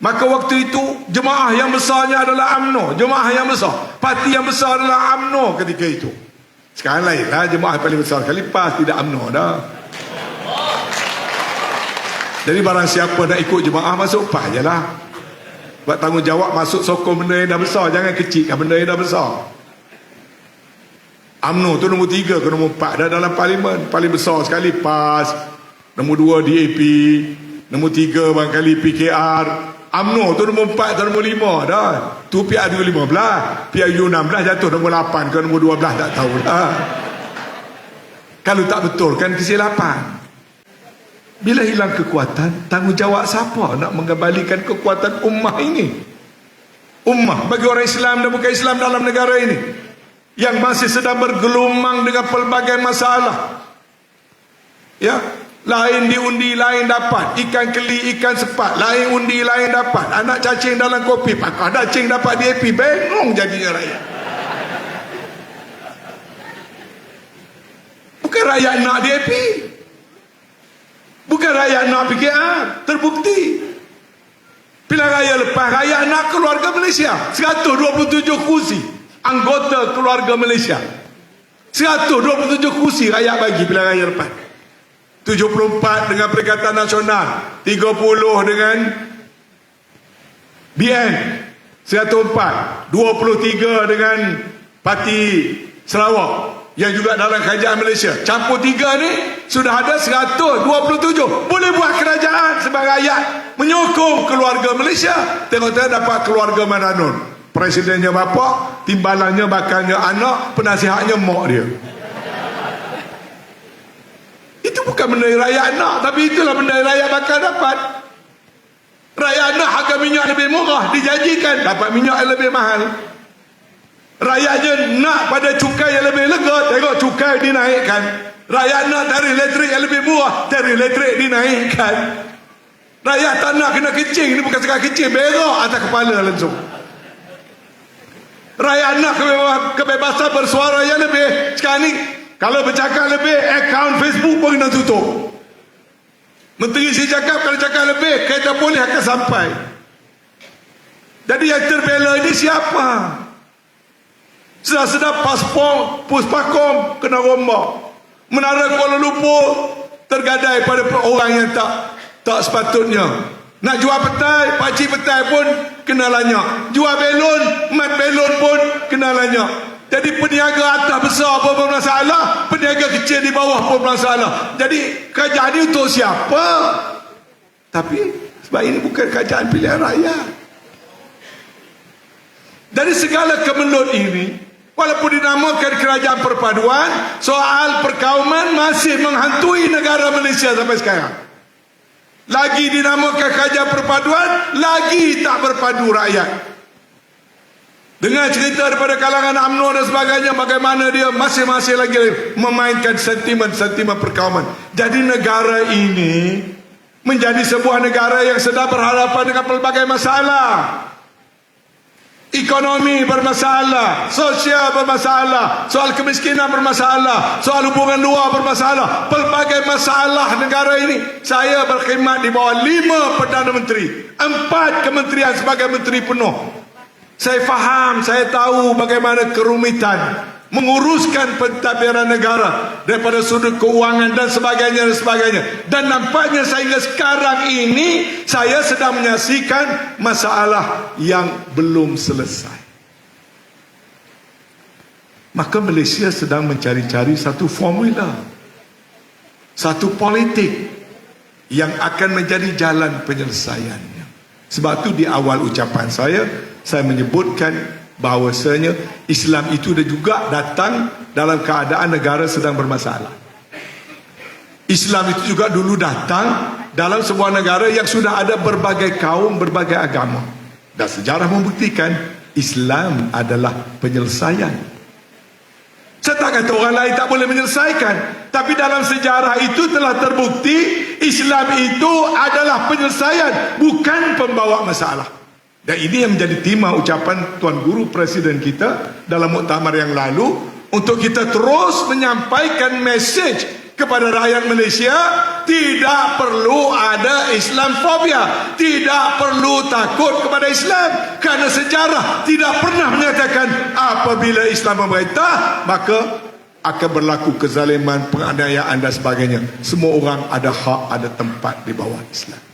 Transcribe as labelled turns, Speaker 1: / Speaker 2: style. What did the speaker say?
Speaker 1: Maka waktu itu jemaah yang besarnya adalah AMNO. Jemaah yang besar. Parti yang besar adalah AMNO ketika itu. Sekarang lain lah jemaah paling besar sekali PAS tidak AMNO dah. Jadi barang siapa nak ikut jemaah masuk PAS je lah. Buat tanggungjawab masuk sokong benda yang dah besar. Jangan kecilkan benda yang dah besar. AMNO tu nombor tiga ke nombor empat dah dalam parlimen. Paling besar sekali PAS. Nombor dua DAP. Nombor tiga barangkali PKR. UMNO tu nombor 4 atau nombor 5 dah. Tu PRU 15. PRU 16 jatuh nombor 8 ke nombor 12 tak tahu lah. Kalau tak betul kan kesilapan. Bila hilang kekuatan, tanggungjawab siapa nak mengembalikan kekuatan ummah ini? Ummah bagi orang Islam dan bukan Islam dalam negara ini. Yang masih sedang bergelumang dengan pelbagai masalah. Ya, lain diundi lain dapat. Ikan keli ikan sepat. Lain undi lain dapat. Anak cacing dalam kopi pakar cacing dapat DAP bengong jadinya rakyat. Bukan rakyat nak DAP bukan rakyat nak PKR terbukti. Pilihan raya lepas rakyat nak keluarga Malaysia. 127 kursi anggota keluarga Malaysia. 127 kursi rakyat bagi pilihan raya lepas 74 dengan Perikatan Nasional 30 dengan BN 104 23 dengan Parti Sarawak yang juga dalam kerajaan Malaysia. Campur tiga ni sudah ada 127 boleh buat kerajaan sebagai rakyat menyokong keluarga Malaysia. Tengok-tengok dapat keluarga Maranun. Presidennya bapa timbalannya bakalnya anak penasihatnya mak dia itu bukan benda rakyat nak Tapi itulah benda rakyat bakal dapat. Rakyat nak harga minyak lebih murah Dijanjikan dapat minyak yang lebih mahal. Rakyatnya nak pada cukai yang lebih lega Tengok cukai dinaikkan. Rakyat nak tarif elektrik yang lebih murah Tarif elektrik dinaikkan. Rakyat tak nak kena kecing Ini bukan sekali kecing Berak atas kepala langsung. Rakyat nak kebebasan bersuara yang lebih. Sekarang ni kalau bercakap lebih, akaun Facebook pun kena tutup. Menteri saya cakap, kalau cakap lebih, kereta boleh akan sampai. Jadi yang terbela ini siapa? Sedap-sedap paspor, puspakom, kena rombak. Menara Kuala Lumpur, tergadai pada orang yang tak tak sepatutnya. Nak jual petai, pakcik petai pun kena lanyak. Jual belon, mat belon pun kena lanyak. Jadi peniaga atas besar pun bermasalah, peniaga kecil di bawah pun bermasalah. Jadi kerajaan ini untuk siapa? Tapi sebab ini bukan kerajaan pilihan rakyat. Dari segala kemelut ini, walaupun dinamakan kerajaan perpaduan, soal perkauman masih menghantui negara Malaysia sampai sekarang. Lagi dinamakan kerajaan perpaduan, lagi tak berpadu rakyat. Dengar cerita daripada kalangan UMNO dan sebagainya bagaimana dia masing-masing lagi memainkan sentimen-sentimen perkauman. Jadi negara ini menjadi sebuah negara yang sedang berhadapan dengan pelbagai masalah. Ekonomi bermasalah, sosial bermasalah, soal kemiskinan bermasalah, soal hubungan luar bermasalah, pelbagai masalah negara ini. Saya berkhidmat di bawah lima Perdana Menteri, empat kementerian sebagai menteri penuh. Saya faham, saya tahu bagaimana kerumitan menguruskan pentadbiran negara daripada sudut keuangan dan sebagainya dan sebagainya. Dan nampaknya sehingga sekarang ini saya sedang menyaksikan masalah yang belum selesai. Maka Malaysia sedang mencari-cari satu formula. Satu politik yang akan menjadi jalan penyelesaiannya. Sebab itu di awal ucapan saya saya menyebutkan bahawasanya Islam itu juga datang dalam keadaan negara sedang bermasalah. Islam itu juga dulu datang dalam sebuah negara yang sudah ada berbagai kaum, berbagai agama. Dan sejarah membuktikan Islam adalah penyelesaian. Saya tak kata orang lain tak boleh menyelesaikan. Tapi dalam sejarah itu telah terbukti Islam itu adalah penyelesaian, bukan pembawa masalah. Dan ini yang menjadi tema ucapan Tuan Guru Presiden kita dalam muktamar yang lalu untuk kita terus menyampaikan mesej kepada rakyat Malaysia tidak perlu ada Islamfobia tidak perlu takut kepada Islam kerana sejarah tidak pernah menyatakan apabila Islam memerintah maka akan berlaku kezaliman penganiayaan dan sebagainya. Semua orang ada hak ada tempat di bawah Islam